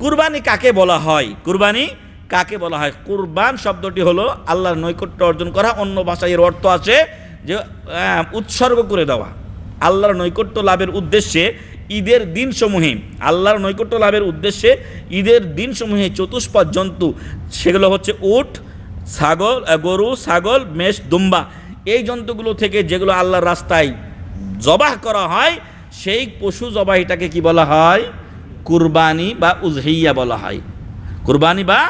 কুরবানি কাকে বলা হয়? কুরবানি কাকে বলা হয়? কুরবান শব্দটি হলো আল্লাহর নৈকট্য অর্জন করা। অন্য ভাষায় এর অর্থ আছে যে উৎসর্গ করে দেওয়া। আল্লাহর নৈকট্য লাভের উদ্দেশ্যে ঈদের দিনসমূহে, আল্লাহর নৈকট্য লাভের উদ্দেশ্যে ঈদের দিনসমূহে চতুষ্পদ জন্তু, সেগুলো হচ্ছে উট, ছাগল গরু, ছাগল, মেষ, দুম্বা। এই জন্তুগুলো থেকে যেগুলো আল্লাহর রাস্তায় জবাহ করা হয়, সেই পশু জবাহিটাকে কি বলা হয়? কুরবানি বা উজহিয়া বলা হয়। কুরবানি বা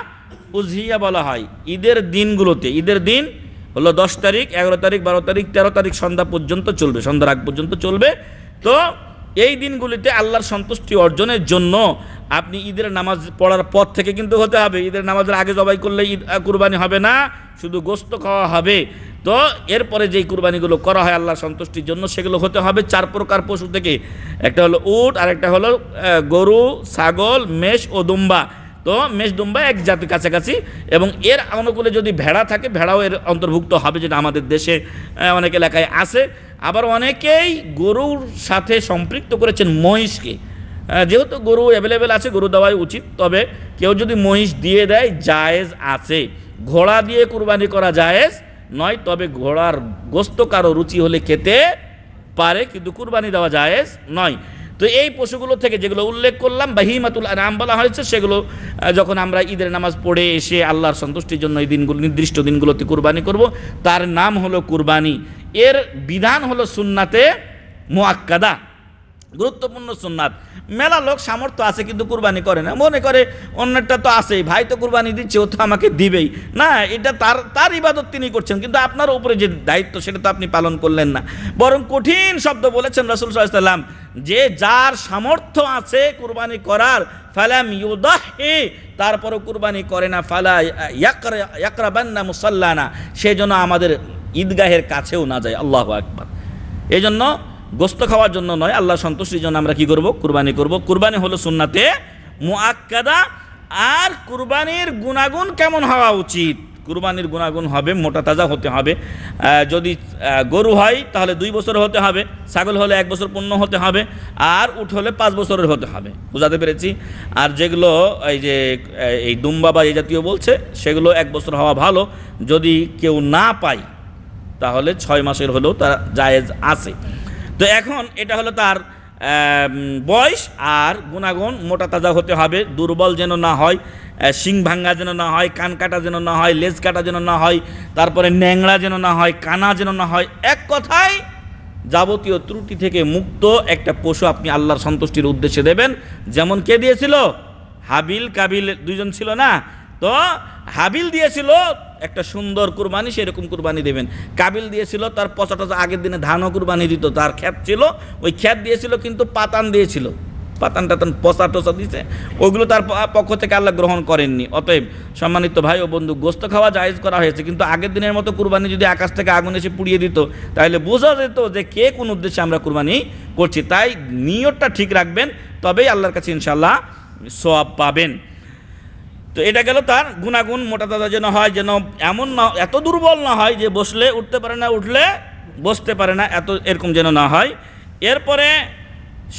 উজহিয়া বলা হয়। ঈদের দিনগুলোতে, ঈদের দিন হলো দশ তারিখ, এগারো তারিখ, বারো তারিখ, তেরো তারিখ সন্ধ্যা পর্যন্ত চলবে, সন্ধ্যার আগ পর্যন্ত চলবে। তো এই দিনগুলিতে আল্লাহর সন্তুষ্টি অর্জনের জন্য আপনি ঈদের নামাজ পড়ার পর থেকে কিন্তু হতে হবে। ঈদের নামাজের আগে জবাই করলে ঈদ কুরবানি হবে না, শুধু গোস্ত খাওয়া হবে। তো এরপরে যেই কুরবানিগুলো করা হয় আল্লাহ সন্তুষ্টির জন্য, সেগুলো হতে হবে চার প্রকার পশু থেকে। একটা হলো উট আর একটা হলো গরু, ছাগল, মেষ ও দুম্বা। তো মেষ, দুম্বা এক জাতি কাছাকাছি এবং এর অনুকূলে যদি ভেড়া থাকে, ভেড়াও এর অন্তর্ভুক্ত হবে যেটা আমাদের দেশে অনেক এলাকায় আছে। আবার অনেকেই গরুর সাথে সম্পৃক্ত করেছেন মহিষকে। যেহেতু গরু অ্যাভেলেবেল আছে, গরু দেওয়াই উচিত, তবে কেউ যদি মহিষ দিয়ে দেয়, জায়েজ আছে। ঘোড়া দিয়ে কুরবানি করা জায়েজ নয়, তবে ঘোড়ার গোস্ত কারও রুচি হলে খেতে পারে, কিন্তু কুরবানি দেওয়া জায়েজ নয়। তো এই পশুগুলো থেকে যেগুলো উল্লেখ করলাম, বাহিমাতুল নাম বলা হয়েছে, সেগুলো যখন আমরা ঈদের নামাজ পড়ে এসে আল্লাহর সন্তুষ্টির জন্য এই দিনগুলো, নির্দিষ্ট দিনগুলোতে কুরবানি করব, তার নাম হলো কুরবানি। এর বিধান হলো সুন্নাতে মোয়াক্কাদা গুরুত্বপূর্ণ সুন্নাত। মেলা লোক সামর্থ্য আছে কিন্তু কুরবানি করে না। মনে করে অন্যটা তো আছেই, ভাই তো কুরবানি দিচ্ছে, ও তো আমাকে দিবেই। না, এটা তার তার ইবাদত তিনি করছেন, কিন্তু আপনার উপরে যে দায়িত্ব, সেটা তো আপনি পালন করলেন না। বরং কঠিন শব্দ বলেছেন রসুল সাল্লাম যে যার সামর্থ্য আছে কুরবানি করার, ফালাম ইউদাহি তারপরও কুরবানি করে না, ফালা ইয়াকরা, ইয়াকরাবান্না মুসাল্লানা সেই জন্য আমাদের ঈদগাহের কাছেও না যায়। আল্লাহ আকবার। এই জন্য গোস্ত খাওয়ার জন্য নয়, আল্লাহ সন্তুষ্টির জন্য আমরা কি করব? কুরবানি করব। কুরবানি হলো সুন্নাতে মুআক্কাদা। আর কুরবানির গুণাগুণ কেমন হওয়া উচিত? কুরবানির গুণাগুণ হবে, মোটা তাজা হতে হবে। যদি গরু হয়, তাহলে দুই বছর হতে হবে। ছাগল হলে এক বছর পূর্ণ হতে হবে। আর উঠ হলে পাঁচ বছরের হতে হবে। বুঝাতে পেরেছি? আর যেগুলো, এই যে এই দুম্বা বা এই জাতীয় বলছে, সেগুলো এক বছর হওয়া ভালো। যদি কেউ না পায়, তাহলে ছয় মাসের হলেও তার জায়েজ আছে। তো এখন এটা হলো তার বয়স আর গুণাগুণ মোটা তাজা হতে হবে। দুর্বল যেন না হয় শিং ভাঙ্গা যেন না হয়, কান কাটা যেন না হয়, লেজ কাটা যেন না হয়, তারপরে ন্যাংরা যেন না হয়, কানা যেন না হয়, এক কথায় যাবতীয় ত্রুটি থেকে মুক্ত একটা পশু আপনি আল্লাহর সন্তুষ্টির উদ্দেশ্যে দেবেন। যেমন কে দিয়েছিল? হাবিল, কাবিল দুইজন ছিল না? তো হাবিল দিয়েছিল একটা সুন্দর কুরবানি, সেরকম কুরবানি দেবেন। কাবিল দিয়েছিল, তার পচাটা আগের দিনে ধানও কুরবানি দিত, তার খ্যাত ছিল, ওই খ্যাত দিয়েছিল, কিন্তু পাতান দিয়েছিল। পাতান টাতান পচা টচা দিয়েছে ওগুলো তার পক্ষ থেকে আল্লাহ গ্রহণ করেননি। অতএব সম্মানিত ভাই ও বন্ধু, গোস্ত খাওয়া জায়েজ করা হয়েছে, কিন্তু আগের দিনের মতো কুরবানি যদি আকাশ থেকে আগুন এসে পুড়িয়ে দিত, তাহলে বোঝা যেত যে কে কোন উদ্দেশ্যে আমরা কুরবানি করছি। তাই নিয়তটা ঠিক রাখবেন, তবেই আল্লাহর কাছে ইনশাল্লাহ সোয়াব পাবেন। তো এটা গেল তার গুণাগুণ, মোটা দাদা যেন হয়, যেন এমন না, এত দুর্বল না হয় যে বসলে উঠতে পারে না, উঠলে বসতে পারে না, এত এরকম যেন না হয়। এরপরে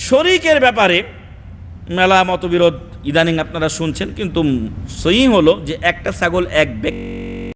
শরিকের ব্যাপারে মেলা মতবিরোধ ইদানিং আপনারা শুনছেন, কিন্তু সহি হলো যে একটা ছাগল এক ব্যক্তি